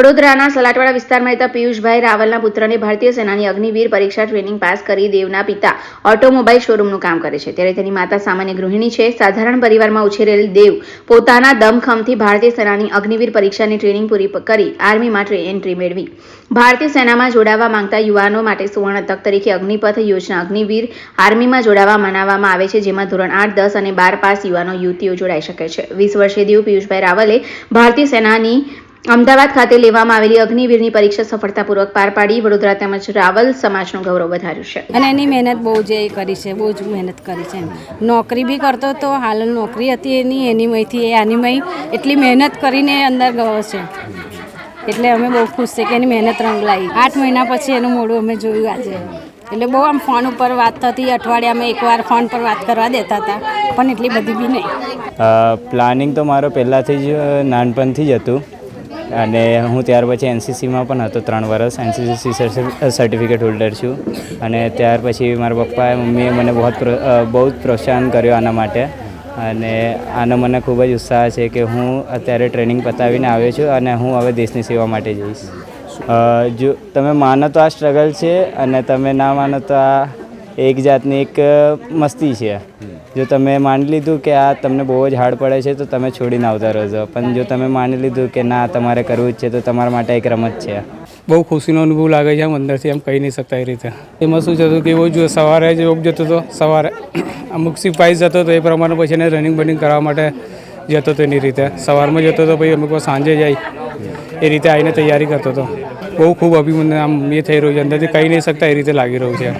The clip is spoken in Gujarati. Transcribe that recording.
વડોદરાના સલાટવાડા વિસ્તારમાં રહેતા પિયુષભાઈ રાવલના પુત્રને ભારતીય સેનાની અગ્નિવીર પરીક્ષા ટ્રેનિંગ પાસ કરી દેવના પિતા ઓટોમોબાઈલ શોરૂમનું કામ કરે છે. ત્યારે તેની માતા સામાન્ય ગૃહિણી છે. સાધારણ પરિવારમાં ઉછરેલ દેવ પોતાના દમખમથી ભારતીય સેનાની અગ્નિવીર પરીક્ષાની ટ્રેનિંગ પૂરી કરી આર્મીમાં એન્ટ્રી મેળવી. ભારતીય સેનામાં જોડાવા માંગતા યુવાનો માટે સુવર્ણ તક તરીકે અગ્નિપથ યોજના અગ્નિવીર આર્મીમાં જોડાવા મનાવવામાં આવે છે, જેમાં ધોરણ આઠ, દસ અને બાર પાસ યુવાનો, યુવતીઓ જોડાઈ શકે છે. વીસ વર્ષે દેવ પિયુષભાઈ રાવલે ભારતીય સેનાની અમદાવાદ ખાતે લેવામાં આવેલી અગ્નિવીરની પરીક્ષા સફળતાપૂર્વક પાર પાડી વડોદરા તેમજ રાવલ સમાજનું ગૌરવ વધાર્યું છે. અને એની મહેનત બહુ જ એ કરી છે બહુ જ મહેનત કરી છે નોકરી બી કરતો તો હાલ નોકરી હતી એની એનીમયથી એ આનીમય એટલી મહેનત કરીને અંદર ગયો છે. એટલે અમે બહુ ખુશ છે કે એની મહેનત રંગ લાવી આઠ મહિના પછી એનું મોડું અમે જોયું આજે. એટલે બહુ આમ ફોન ઉપર વાત થતી અઠવાડિયામાં એકવાર ફોન પર વાત કરવા દેતા હતા પણ એટલી બધી બી નહીં. પ્લાનિંગ તો મારો પહેલાંથી જ નાનપણથી જ હતું. અને હું ત્યાર પછી એનસીસીમાં પણ હતો ત્રણ વર્ષ એનસીસી સર્ટિફિકેટ હોલ્ડર છું. અને ત્યાર પછી મારા પપ્પાએ, મમ્મીએ મને બહુ બહુ જ પ્રોત્સાહન કર્યો આના માટે. અને આનો મને ખૂબ જ ઉત્સાહ છે કે હું અત્યારે ટ્રેનિંગ પતાવીને આવ્યો છું અને હું હવે દેશની સેવા માટે જઈશ. જો તમે માનો તો આ સ્ટ્રગલ છે અને તમે ના માનો તો આ એક જાતની એક મસ્તી છે. જો તમે માની લીધું કે આ તમને બહુ જ હાર્ડ પડે છે, તો તમે છોડીને આવતા રહેજો પણ જો તમે માની લીધું કે ના, તમારે કરવું જ છે, તો તમારા માટે એક રમત છે. બહુ ખુશીનો અનુભવ લાગે છે આમ અંદરથી એમ કહી નહીં શકતા એ રીતે. એમાં શું થતું કે એવું જો સવારે જ યોગ જતો હતો. સવારે અમુક સિપાઈ જતો હતો, એ પ્રમાણે પછી એને રનિંગ બનિંગ કરવા માટે જતો હતો એની રીતે. સવારમાં જતો હતો, પછી અમુક સાંજે જાય, એ રીતે આવીને તૈયારી કરતો હતો. બહુ ખૂબ અભિમન્યુ આમ એ થઈ રહ્યું છે. અંદરથી કહી નહીં શકતા એ રીતે લાગી રહ્યું છે.